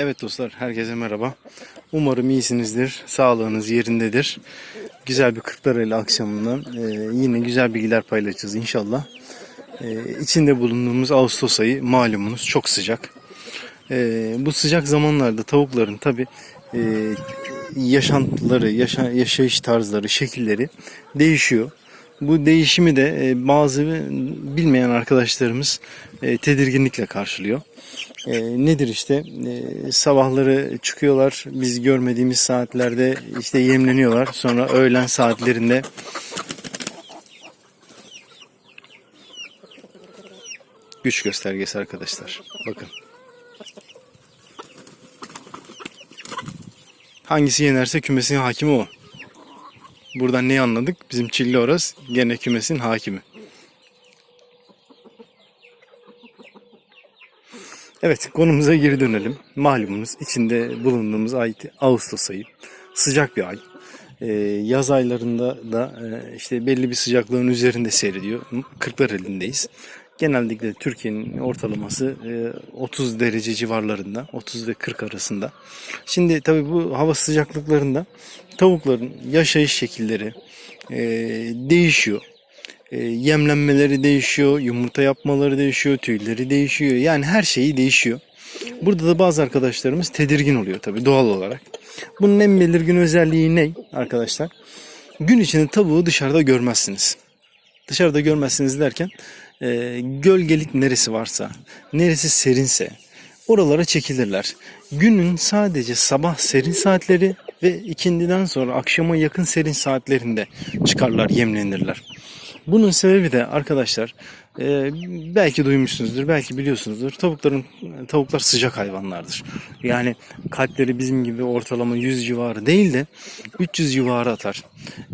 Evet dostlar, herkese merhaba. Umarım iyisinizdir, sağlığınız yerindedir. Güzel bir Kırklareli akşamında e, yine güzel bilgiler paylaşacağız inşallah. E, içinde bulunduğumuz Ağustos ayı malumunuz çok sıcak. E, bu sıcak zamanlarda tavukların tabi yaşantıları, yaşa- yaşayış tarzları, şekilleri değişiyor. Bu değişimi de e, bazı bilmeyen arkadaşlarımız e, tedirginlikle karşılıyor. E, nedir işte sabahları çıkıyorlar biz görmediğimiz saatlerde işte yemleniyorlar sonra öğlen saatlerinde güç göstergesi arkadaşlar bakın hangisi yenerse kümesin hakimi o buradan neyi anladık bizim Çilli Oras gene kümesin hakimi Evet konumuza geri dönelim. Malumunuz içinde bulunduğumuz ay Ağustos ayı. Sıcak bir ay. Ee, yaz aylarında da e, işte belli bir sıcaklığın üzerinde seyrediyor. Kırklar elindeyiz. Genellikle Türkiye'nin ortalaması e, 30 derece civarlarında. 30 ve 40 arasında. Şimdi tabii bu hava sıcaklıklarında tavukların yaşayış şekilleri e, değişiyor. E, yemlenmeleri değişiyor, yumurta yapmaları değişiyor, tüyleri değişiyor. Yani her şeyi değişiyor. Burada da bazı arkadaşlarımız tedirgin oluyor tabii doğal olarak. Bunun en belirgin özelliği ne arkadaşlar? Gün içinde tavuğu dışarıda görmezsiniz. Dışarıda görmezsiniz derken e, gölgelik neresi varsa, neresi serinse oralara çekilirler. Günün sadece sabah serin saatleri ve ikindiden sonra akşama yakın serin saatlerinde çıkarlar, yemlenirler. Bunun sebebi de arkadaşlar e, belki duymuşsunuzdur, belki biliyorsunuzdur. Tavukların tavuklar sıcak hayvanlardır. Yani kalpleri bizim gibi ortalama 100 civarı değil de 300 civarı atar.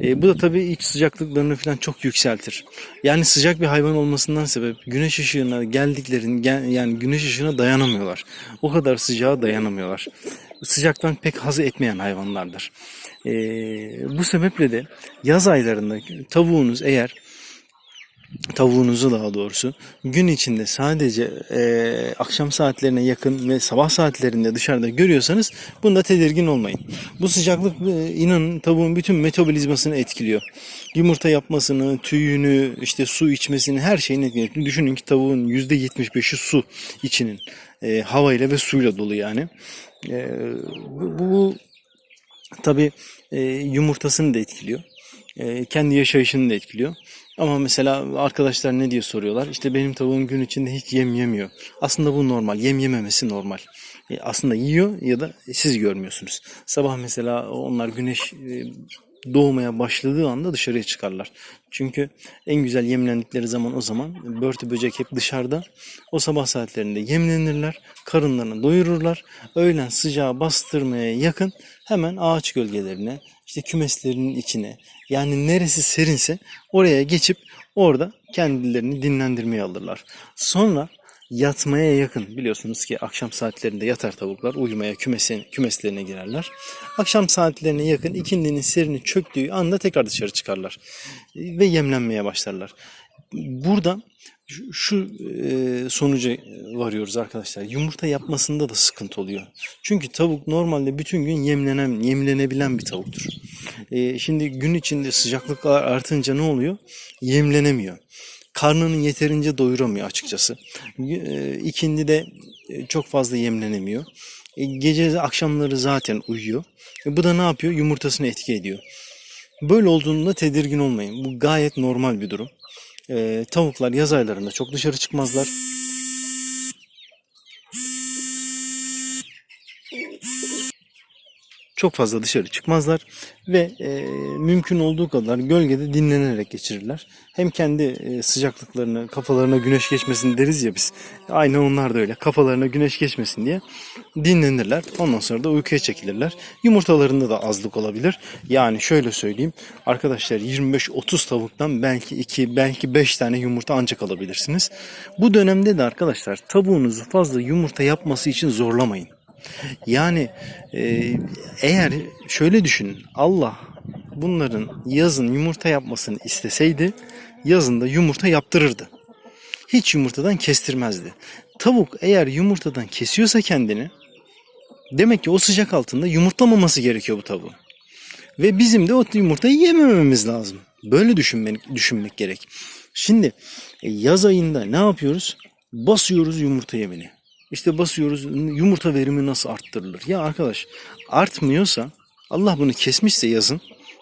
E, bu da tabii iç sıcaklıklarını falan çok yükseltir. Yani sıcak bir hayvan olmasından sebep güneş ışığına geldiklerin yani güneş ışığına dayanamıyorlar. O kadar sıcağa dayanamıyorlar. Sıcaktan pek haz etmeyen hayvanlardır. E, bu sebeple de yaz aylarında tavuğunuz eğer tavuğunuzu daha doğrusu gün içinde sadece e, akşam saatlerine yakın ve sabah saatlerinde dışarıda görüyorsanız bunda tedirgin olmayın. Bu sıcaklık e, inanın tavuğun bütün metabolizmasını etkiliyor. Yumurta yapmasını, tüyünü, işte su içmesini her şeyini etkiliyor. Düşünün ki tavuğun %75'i su içinin. E, havayla ve suyla dolu yani. E, bu, bu tabi e, yumurtasını da etkiliyor. E, kendi yaşayışını da etkiliyor. Ama mesela arkadaşlar ne diye soruyorlar? İşte benim tavuğum gün içinde hiç yem yemiyor. Aslında bu normal. Yem yememesi normal. E, aslında yiyor ya da siz görmüyorsunuz. Sabah mesela onlar güneş e, doğmaya başladığı anda dışarıya çıkarlar. Çünkü en güzel yemlendikleri zaman o zaman börtü böcek hep dışarıda. O sabah saatlerinde yemlenirler, karınlarını doyururlar. Öğlen sıcağı bastırmaya yakın hemen ağaç gölgelerine, işte kümeslerinin içine yani neresi serinse oraya geçip orada kendilerini dinlendirmeye alırlar. Sonra yatmaya yakın biliyorsunuz ki akşam saatlerinde yatar tavuklar uyumaya kümesin, kümeslerine girerler. Akşam saatlerine yakın ikindinin serini çöktüğü anda tekrar dışarı çıkarlar ve yemlenmeye başlarlar. Burada şu e, sonuca varıyoruz arkadaşlar. Yumurta yapmasında da sıkıntı oluyor. Çünkü tavuk normalde bütün gün yemlenen, yemlenebilen bir tavuktur. E, şimdi gün içinde sıcaklıklar artınca ne oluyor? Yemlenemiyor. Karnını yeterince doyuramıyor açıkçası. E, ikindi de e, çok fazla yemlenemiyor. E, gece akşamları zaten uyuyor. Bu da ne yapıyor? Yumurtasını etki ediyor. Böyle olduğunda tedirgin olmayın. Bu gayet normal bir durum. E, tavuklar yaz aylarında çok dışarı çıkmazlar. Çok fazla dışarı çıkmazlar ve e, mümkün olduğu kadar gölgede dinlenerek geçirirler. Hem kendi e, sıcaklıklarını, kafalarına güneş geçmesin deriz ya biz. Aynı onlar da öyle. Kafalarına güneş geçmesin diye dinlenirler. Ondan sonra da uykuya çekilirler. Yumurtalarında da azlık olabilir. Yani şöyle söyleyeyim. Arkadaşlar 25-30 tavuktan belki 2, belki 5 tane yumurta ancak alabilirsiniz. Bu dönemde de arkadaşlar tavuğunuzu fazla yumurta yapması için zorlamayın. Yani e, eğer şöyle düşünün Allah bunların yazın yumurta yapmasını isteseydi yazında yumurta yaptırırdı. Hiç yumurtadan kestirmezdi. Tavuk eğer yumurtadan kesiyorsa kendini Demek ki o sıcak altında yumurtlamaması gerekiyor bu tavuğun. Ve bizim de o yumurtayı yemememiz lazım. Böyle düşünmek, düşünmek gerek. Şimdi e, yaz ayında ne yapıyoruz? Basıyoruz yumurta yemini. İşte basıyoruz yumurta verimi nasıl arttırılır? Ya arkadaş artmıyorsa Allah bunu kesmişse yazın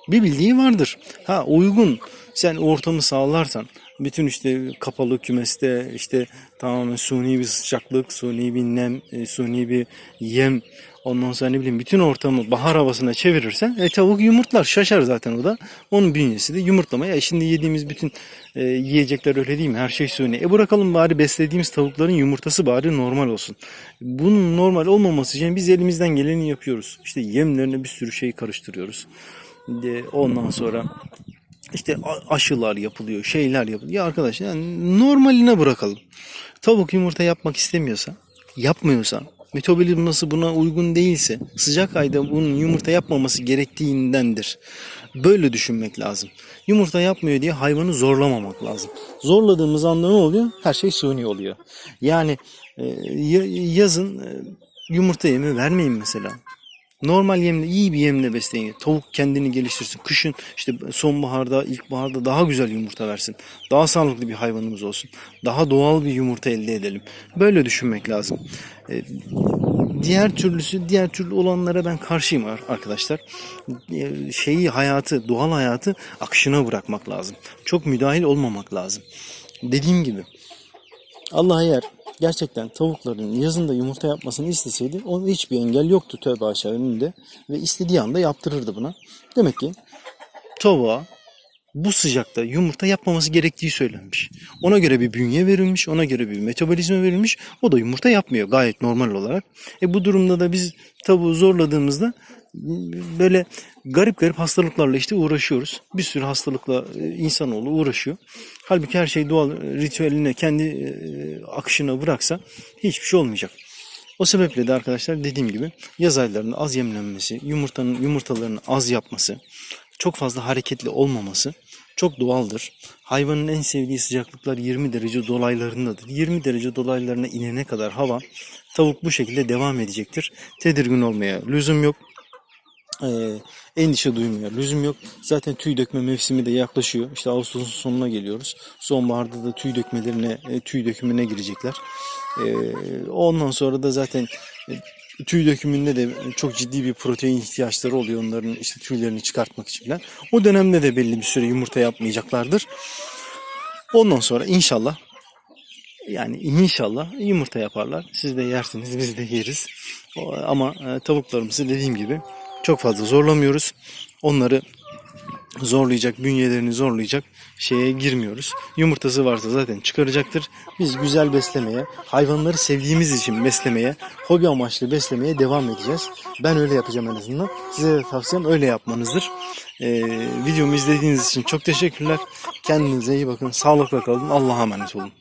bir bildiği vardır. Ha uygun sen ortamı sağlarsan bütün işte kapalı kümeste işte tamamen suni bir sıcaklık, suni bir nem, e, suni bir yem ondan sonra ne bileyim bütün ortamı bahar havasına çevirirsen e, tavuk yumurtlar şaşar zaten o da. Onun bünyesi de yumurtlamaya. E, şimdi yediğimiz bütün e, yiyecekler öyle değil mi? Her şey suni. E bırakalım bari beslediğimiz tavukların yumurtası bari normal olsun. Bunun normal olmaması için biz elimizden geleni yapıyoruz. İşte yemlerine bir sürü şey karıştırıyoruz. E, ondan sonra işte aşılar yapılıyor, şeyler yapılıyor. Ya arkadaş yani normaline bırakalım. Tavuk yumurta yapmak istemiyorsa, yapmıyorsa, metabolizması buna uygun değilse, sıcak ayda bunun yumurta yapmaması gerektiğindendir. Böyle düşünmek lazım. Yumurta yapmıyor diye hayvanı zorlamamak lazım. Zorladığımız anda ne oluyor? Her şey suni oluyor. Yani e, ya- yazın e, yumurta yemi vermeyin mesela. Normal yemle, iyi bir yemle besleyin. Tavuk kendini geliştirsin. Kışın işte sonbaharda, ilkbaharda daha güzel yumurta versin. Daha sağlıklı bir hayvanımız olsun. Daha doğal bir yumurta elde edelim. Böyle düşünmek lazım. Ee, diğer türlüsü, diğer türlü olanlara ben karşıyım ar- arkadaşlar. Ee, şeyi, hayatı, doğal hayatı akışına bırakmak lazım. Çok müdahil olmamak lazım. Dediğim gibi Allah eğer gerçekten tavukların yazında yumurta yapmasını isteseydi onun hiçbir engel yoktu tövbe aşağı önünde ve istediği anda yaptırırdı buna. Demek ki tavuğa bu sıcakta yumurta yapmaması gerektiği söylenmiş. Ona göre bir bünye verilmiş, ona göre bir metabolizma verilmiş. O da yumurta yapmıyor gayet normal olarak. E bu durumda da biz tavuğu zorladığımızda böyle garip garip hastalıklarla işte uğraşıyoruz. Bir sürü hastalıkla e, insanoğlu uğraşıyor. Halbuki her şey doğal e, ritüeline, kendi e, akışına bıraksa hiçbir şey olmayacak. O sebeple de arkadaşlar dediğim gibi yaz aylarında az yemlenmesi, yumurtanın yumurtalarını az yapması, çok fazla hareketli olmaması çok doğaldır. Hayvanın en sevdiği sıcaklıklar 20 derece dolaylarındadır. 20 derece dolaylarına inene kadar hava tavuk bu şekilde devam edecektir. Tedirgin olmaya lüzum yok. Ee, endişe duymaya lüzum yok. Zaten tüy dökme mevsimi de yaklaşıyor. İşte Ağustos'un sonuna geliyoruz. Sonbaharda da tüy dökmelerine, e, tüy dökümüne girecekler. Ee, ondan sonra da zaten e, tüy dökümünde de çok ciddi bir protein ihtiyaçları oluyor onların işte tüylerini çıkartmak için falan. O dönemde de belli bir süre yumurta yapmayacaklardır. Ondan sonra inşallah yani inşallah yumurta yaparlar. Siz de yersiniz, biz de yeriz. Ama e, tavuklarımızı dediğim gibi çok fazla zorlamıyoruz. Onları zorlayacak, bünyelerini zorlayacak şeye girmiyoruz. Yumurtası varsa zaten çıkaracaktır. Biz güzel beslemeye, hayvanları sevdiğimiz için beslemeye, hobi amaçlı beslemeye devam edeceğiz. Ben öyle yapacağım en azından. Size de tavsiyem öyle yapmanızdır. Ee, videomu izlediğiniz için çok teşekkürler. Kendinize iyi bakın. Sağlıkla kalın. Allah'a emanet olun.